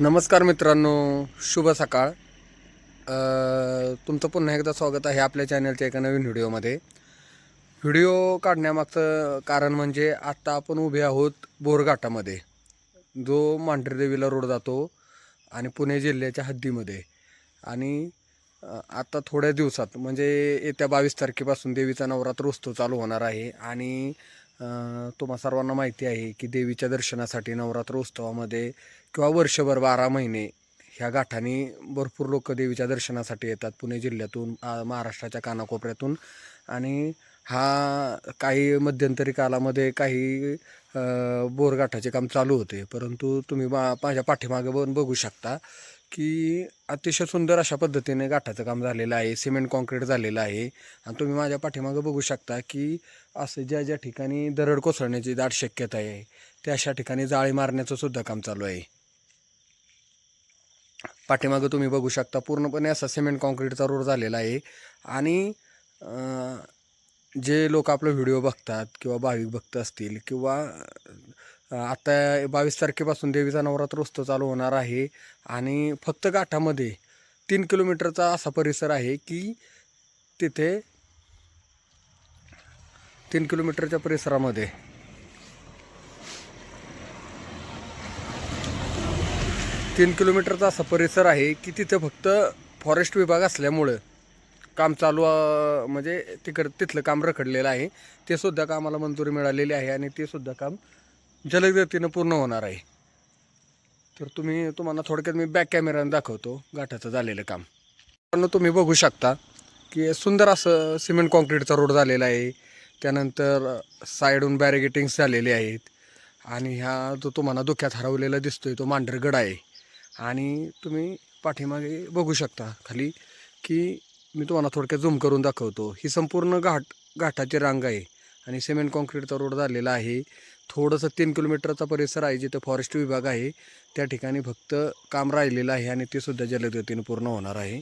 नमस्कार मित्रांनो शुभ सकाळ. तुमचं पुन्हा एकदा स्वागत आहे आपल्या चॅनलच्या एका नवीन व्हिडिओमध्ये व्हिडिओ काढण्यामागचं कारण म्हणजे आत्ता आपण उभे आहोत बोरघाटामध्ये. जो मांढरदेवीला रोड जातो आणि पुणे जिल्ह्याच्या हद्दीमध्ये. आणि आत्ता थोड्या दिवसात म्हणजे येत्या बावीस तारखेपासून देवीचा नवरात्र उत्सव चालू होणार आहे. आणि तुम्हा सर्वांना माहिती आहे की देवीच्या दर्शनासाठी नवरात्र उत्सवामध्ये किंवा वर्षभर बारा महिने ह्या गाठाने भरपूर लोक देवीच्या दर्शनासाठी येतात पुणे जिल्ह्यातून महाराष्ट्राच्या कानाकोपऱ्यातून. आणि हा काही मध्यंतरी कालामध्ये काही बोरगाठाचे काम चालू होते. परंतु तुम्ही मा माझ्या पाठीमागे पण बघू शकता की अतिशय सुंदर अशा पद्धतीने गाठाचं काम झालेलं आहे सिमेंट कॉन्क्रीट झालेलं आहे. आणि तुम्ही माझ्या पाठीमागं बघू शकता की असं ज्या ज्या ठिकाणी दरड कोसळण्याची दाट शक्यता आहे त्या अशा ठिकाणी जाळी मारण्याचं सुद्धा काम चालू आहे. पाठीमागं तुम्ही बघू शकता पूर्णपणे असा सिमेंट कॉन्क्रीटचा रोड झालेला आहे. आणि जे लोक आपला व्हिडिओ बघतात किंवा भाविक भक्त असतील किंवा आत्ता आता बावीस तारखेपासून देवीचा नवरात्र उत्सव चालू होणार आहे आणि फक्त गाठामध्ये तीन किलोमीटरचा असा परिसर आहे की तिथे तीन किलोमीटरच्या परिसरामध्ये. तीन किलोमीटरचा असा परिसर आहे की तिथे फक्त फॉरेस्ट विभाग असल्यामुळं काम चालू म्हणजे तिकड तिथलं काम रखडलेलं आहे. ते सुद्धा कामाला मंजुरी मिळालेली आहे आणि ते सुद्धा काम जलदगतीनं पूर्ण होणार आहे. तर तुम्ही तुम्हाला थोडक्यात मी बॅक कॅमेऱ्यानं दाखवतो गाठाचं झालेलं काम. पण तुम्ही बघू शकता की सुंदर असं सिमेंट कॉन्क्रीटचा रोड झालेला आहे. त्यानंतर साईडहून बॅरिगेटिंग्स झालेले आहेत. आणि ह्या जो तुम्हाला धुक्यात हरवलेला दिसतोय तो मांढरगड आहे. आणि तुम्ही पाठीमागे बघू शकता खाली की मी तुम्हाला थोडक्यात झूम करून दाखवतो. ही संपूर्ण घाट घाटाची रांग आहे. आणि सिमेंट कॉन्क्रीटचा रोड झालेला आहे. थोडंसं तीन किलोमीटरचा परिसर आहे जिथं फॉरेस्ट विभाग आहे. त्या ठिकाणी फक्त काम राहिलेलं आहे आणि ते सुद्धा जलदगतीने पूर्ण होणार आहे.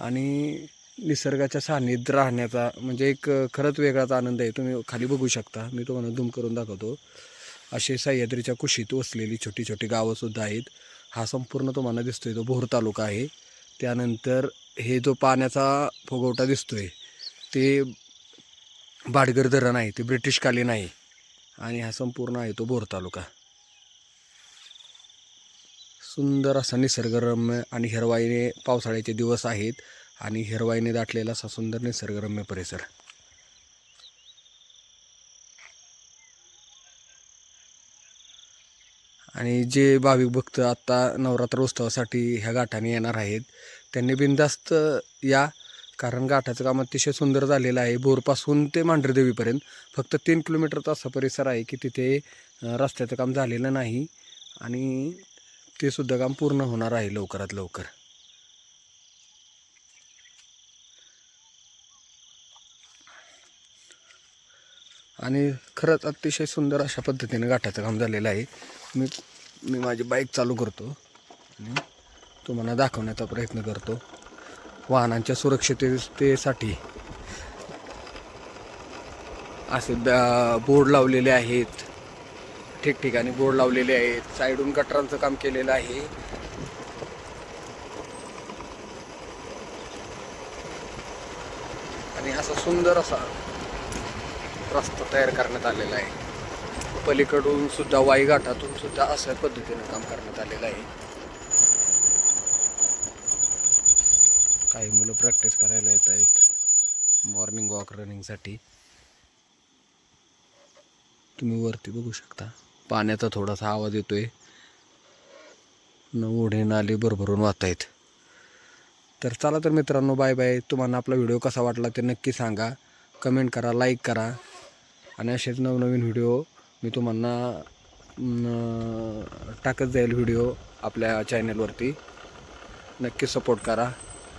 आणि निसर्गाच्या सान्निध्यात राहण्याचा म्हणजे एक खरंच वेगळाच आनंद आहे. तुम्ही खाली बघू शकता. मी तुम्हाला धूम करून दाखवतो. असे सह्याद्रीच्या कुशीत वसलेली छोटी छोटी गावंसुद्धा आहेत. हा संपूर्ण तुम्हाला दिसतो आहे तो भोर तालुका आहे. त्यानंतर हे जो पाण्याचा फुगवटा आहे ते बाडगर धरण आहे. ते ब्रिटिशकालीन आहे. आणि हा संपूर्ण आहे तो भोर तालुका. सुंदर असा निसर्गरम्य आणि हिरवाईने पावसाळ्याचे दिवस आहेत आणि हिरवाईने दाटलेला असा सुंदर निसर्गरम्य परिसर. आणि जे भाविक भक्त आत्ता नवरात्र उत्सवासाठी ह्या गाठाने येणार आहेत त्यांनी बिनधास्त या कारण गाठाचं काम अतिशय सुंदर झालेलं आहे. बोरपासून ते मांढरदेवीपर्यंत. फक्त तीन किलोमीटरचा असा परिसर आहे की तिथे रस्त्याचं काम झालेलं नाही आणि ते सुद्धा काम पूर्ण होणार आहे लवकरात लवकर. आणि खरंच अतिशय सुंदर अशा पद्धतीने गाठाचं काम झालेलं आहे. मी मी माझी बाईक चालू करतो आणि तुम्हाला दाखवण्याचा प्रयत्न करतो. वाहनांच्या सुरक्षिततेसाठी असे बॅ- बोर्ड लावलेले आहेत. ठिकठिकाणी बोर्ड लावलेले आहेत. साईडून गटरांचं काम केलेलं आहे. आणि असा सुंदर असा रस्ता तयार करण्यात आलेला आहे. पलीकडून सुद्धा वाई घाटातून सुद्धा अशा पद्धतीनं काम करण्यात आलेलं आहे. काही मुलं प्रॅक्टिस करायला येत आहेत. मॉर्निंग वॉक रनिंगसाठी तुम्ही वरती बघू शकता. पाण्याचा थोडासा आवाज येतोय. न ओढे नाले भरभरून वाहत आहेत. तर चला तर मित्रांनो बाय बाय तुम्हाला आपला व्हिडिओ कसा वाटला ते नक्की सांगा. कमेंट करा लाईक करा. आणि असेच नवनवीन व्हिडिओ मी तुम्हाला टाकत जाईल व्हिडिओ आपल्या चॅनलवरती नक्की सपोर्ट करा.